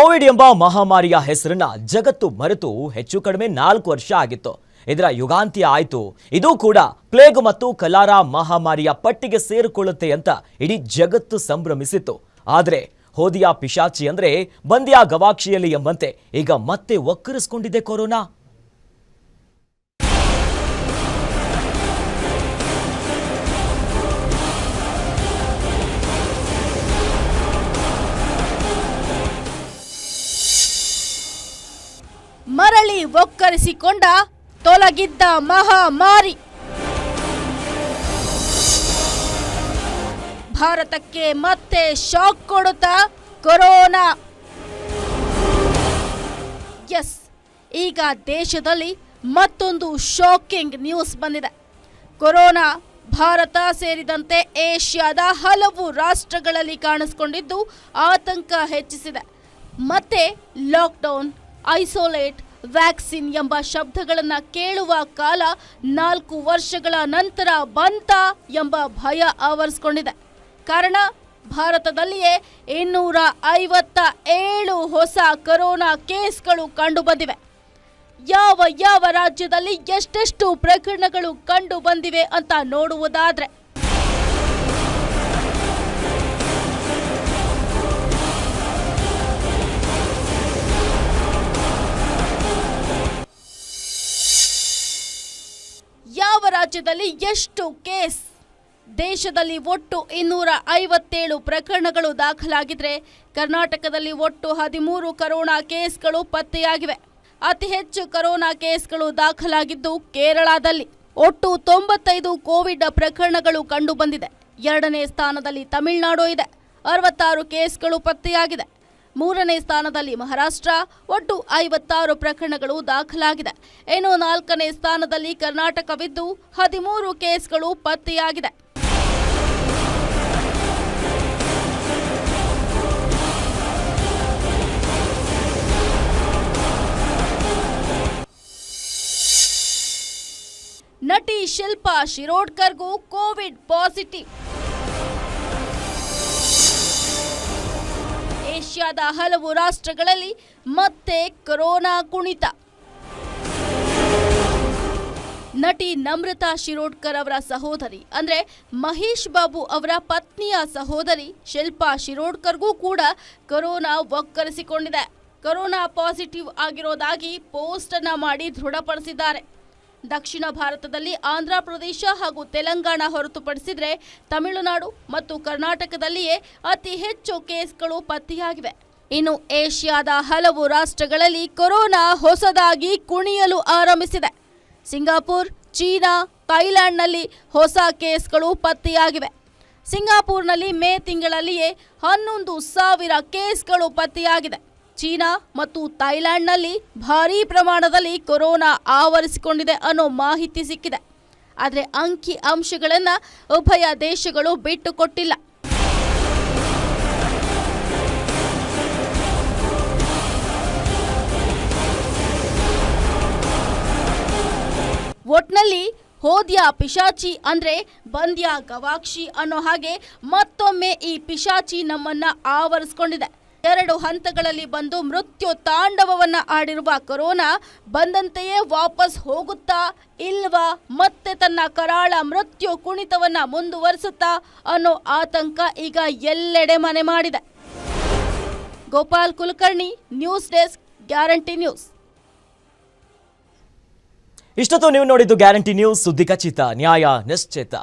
Covid ಎಂಬ ಮಹಾಮಾರಿಯ ಹೆಸರನ್ನ ಜಗತ್ತು ಮರೆತು ಹೆಚ್ಚು ಕಡಿಮೆ ನಾಲ್ಕು ವರ್ಷ ಆಗಿತ್ತು. ಇದರ ಯುಗಾಂತ್ಯ ಆಯಿತು. ಇದು ಕೂಡ ಪ್ಲೇಗ್ ಮತ್ತು ಕಲಾರ ಮಹಾಮಾರಿಯ ಪಟ್ಟಿಗೆ ಸೇರಿಕೊಳ್ಳುತ್ತೆ ಅಂತ ಇಡೀ ಜಗತ್ತು ಸಂಭ್ರಮಿಸಿತ್ತು. ಆದರೆ ಹೋದಿಯ ಪಿಶಾಚಿ ಅಂದ್ರೆ ಬಂದ್ಯ ಗವಾಕ್ಷಿಯಲ್ಲಿ ಎಂಬಂತೆ ಈಗ ಮತ್ತೆ ಒಕ್ಕರಿಸ್ಕೊಂಡಿದೆ ಕೊರೋನಾ. ಮರಳಿ ಒಕ್ಕರಿಸಿಕೊಂಡ ತೊಲಗಿದ್ದ ಮಹಾಮಾರಿ. ಭಾರತಕ್ಕೆ ಮತ್ತೆ ಶಾಕ್ ಕೊಡುತ್ತಾ ಕೊರೋನಾ. ಎಸ್, ಈಗ ದೇಶದಲ್ಲಿ ಮತ್ತೊಂದು ಶಾಕಿಂಗ್ ನ್ಯೂಸ್ ಬಂದಿದೆ. ಕೊರೋನಾ, ಭಾರತ ಸೇರಿದಂತೆ ಏಷ್ಯಾದ ಹಲವು ರಾಷ್ಟ್ರಗಳಲ್ಲಿ ಕಾಣಿಸಿಕೊಂಡಿದ್ದು ಆತಂಕ ಹೆಚ್ಚಿಸಿದೆ. ಮತ್ತೆ ಲಾಕ್ಡೌನ್ ಐಸೋಲೇಟ್, ವ್ಯಾಕ್ಸಿನ್ ಎಂಬ ಶಬ್ದಗಳನ್ನು ಕೇಳುವ ಕಾಲ ನಾಲ್ಕು ವರ್ಷಗಳ ನಂತರ ಬಂತ ಎಂಬ ಭಯ ಆವರಿಸಿಕೊಂಡಿದೆ. ಕಾರಣ, ಭಾರತದಲ್ಲಿಯೇ ಇನ್ನೂರ ಐವತ್ತ ಏಳು ಹೊಸ ಕೊರೋನಾ ಕೇಸ್ಗಳು ಕಂಡುಬಂದಿವೆ. ಯಾವ ಯಾವ ರಾಜ್ಯದಲ್ಲಿ ಎಷ್ಟೆಷ್ಟು ಪ್ರಕರಣಗಳು ಕಂಡು ಬಂದಿವೆ ಅಂತ ನೋಡುವುದಾದ್ರೆ ರಾಜ್ಯದಲ್ಲಿ ಎಷ್ಟು ಕೇಸ್? ದೇಶದಲ್ಲಿ ಒಟ್ಟು ಇನ್ನೂರ ಐವತ್ತೇಳು ಪ್ರಕರಣಗಳು ದಾಖಲಾಗಿದ್ರೆ ಕರ್ನಾಟಕದಲ್ಲಿ ಒಟ್ಟು ಹದಿಮೂರು ಕರೋನಾ ಕೇಸ್ಗಳು ಪತ್ತೆಯಾಗಿವೆ. ಅತಿ ಹೆಚ್ಚು ಕರೋನಾ ಕೇಸ್ಗಳು ದಾಖಲಾಗಿದ್ದು ಕೇರಳದಲ್ಲಿ. ಒಟ್ಟು ತೊಂಬತ್ತೈದು ಕೋವಿಡ್ ಪ್ರಕರಣಗಳು ಕಂಡುಬಂದಿದೆ. ಎರಡನೇ ಸ್ಥಾನದಲ್ಲಿ ತಮಿಳುನಾಡು ಇದೆ. ಅರವತ್ತಾರು ಕೇಸ್ಗಳು ಪತ್ತೆಯಾಗಿದೆ. ಮೂರನೇ ಸ್ಥಾನದಲ್ಲಿ ಮಹಾರಾಷ್ಟ್ರ, ಒಟ್ಟು ಐವತ್ತಾರು ಪ್ರಕರಣಗಳು ದಾಖಲಾಗಿದೆ. ಇನ್ನು ನಾಲ್ಕನೇ ಸ್ಥಾನದಲ್ಲಿ ಕರ್ನಾಟಕವಿದ್ದು ಹದಿಮೂರು ಕೇಸ್ಗಳು ಪತ್ತೆಯಾಗಿದೆ. ನಟಿ ಶಿಲ್ಪಾ ಶಿರೋಡ್ಕರ್ಗೂ ಕೋವಿಡ್ ಪಾಸಿಟಿವ್. ಏಷ್ಯಾದ ಹಲವು ರಾಷ್ಟ್ರಗಳಲ್ಲಿ ಮತ್ತೆ ಕೊರೋನಾ ಕುಣಿತ. ನಟಿ ನಮ್ರತಾ ಶಿರೋಡ್ಕರ್ ಅವರ ಸಹೋದರಿ, ಅಂದ್ರೆ ಮಹೇಶ್ ಬಾಬು ಅವರ ಪತ್ನಿಯ ಸಹೋದರಿ ಶಿಲ್ಪಾ ಶಿರೋಡ್ಕರ್ಗೂ ಕೂಡ ಕೊರೋನಾ ಒಕ್ಕರಿಸಿಕೊಂಡಿದೆ ಕೊರೋನಾ ಪಾಸಿಟಿವ್ ಆಗಿರೋದಾಗಿ ಪೋಸ್ಟ್ ಅನ್ನ ಮಾಡಿ ದೃಢಪಡಿಸಿದ್ದಾರೆ. ದಕ್ಷಿಣ ಭಾರತದಲ್ಲಿ ಆಂಧ್ರ ಪ್ರದೇಶ ಹಾಗೂ ತೆಲಂಗಾಣ ಹೊರತುಪಡಿಸಿದರೆ ತಮಿಳುನಾಡು ಮತ್ತು ಕರ್ನಾಟಕದಲ್ಲಿಯೇ ಅತಿ ಹೆಚ್ಚು ಕೇಸ್ಗಳು ಪತ್ತೆಯಾಗಿವೆ. ಇನ್ನು ಏಷ್ಯಾದ ಹಲವು ರಾಷ್ಟ್ರಗಳಲ್ಲಿ ಕೊರೋನಾ ಹೊಸದಾಗಿ ಕುಣಿಯಲು ಆರಂಭಿಸಿದೆ. ಸಿಂಗಾಪುರ್, ಚೀನಾ ಥೈಲ್ಯಾಂಡ್ನಲ್ಲಿ ಹೊಸ ಕೇಸ್ಗಳು ಪತ್ತೆಯಾಗಿವೆ. ಸಿಂಗಾಪುರ್ನಲ್ಲಿ ಮೇ ತಿಂಗಳಲ್ಲಿಯೇ ಹನ್ನೊಂದು ಸಾವಿರ ಕೇಸ್ಗಳು ಪತ್ತೆಯಾಗಿದೆ. ಚೀನಾ ಮತ್ತು ಥೈಲ್ಯಾಂಡ್ನಲ್ಲಿ ಭಾರೀ ಪ್ರಮಾಣದಲ್ಲಿ ಕೊರೋನಾ ಆವರಿಸಿಕೊಂಡಿದೆ ಅನ್ನೋ ಮಾಹಿತಿ ಸಿಕ್ಕಿದೆ. ಆದರೆ ಅಂಕಿ ಅಂಶಗಳನ್ನು ಉಭಯ ದೇಶಗಳು ಬಿಟ್ಟುಕೊಟ್ಟಿಲ್ಲ ಒಟ್ನಲ್ಲಿ ಹೋದ್ಯ ಪಿಶಾಚಿ ಅಂದ್ರೆ ಬಂದ್ಯ ಗವಾಕ್ಷಿ ಅನ್ನೋ ಹಾಗೆ ಮತ್ತೊಮ್ಮೆ ಈ ಪಿಶಾಚಿ ನಮ್ಮನ್ನ ಆವರಿಸಿಕೊಂಡಿದೆ. ಎರಡು ಹಂತಗಳಲ್ಲಿ ಬಂದು ಮೃತ್ಯು ತಾಂಡವವನ್ನ ಆಡಿರುವ ಕೊರೋನಾ ಬಂದಂತೆಯೇ ವಾಪಸ್ ಹೋಗುತ್ತಾ ಇಲ್ವಾ? ಮತ್ತೆ ತನ್ನ ಕರಾಳ ಮೃತ್ಯು ಕುಣಿತವನ್ನ ಮುಂದುವರಿಸುತ್ತಾ ಅನ್ನೋ ಆತಂಕ ಈಗ ಎಲ್ಲೆಡೆ ಮನೆ ಮಾಡಿದೆ. Gopal Kulkarni, news desk, guarantee news. ಇಷ್ಟೊತ್ತು ನೀವು ನೋಡಿದ್ದು ಗ್ಯಾರಂಟಿ ನ್ಯೂಸ್ ಸುದ್ದಿ ಖಚಿತ, ನ್ಯಾಯ ನಿಶ್ಚಿತ.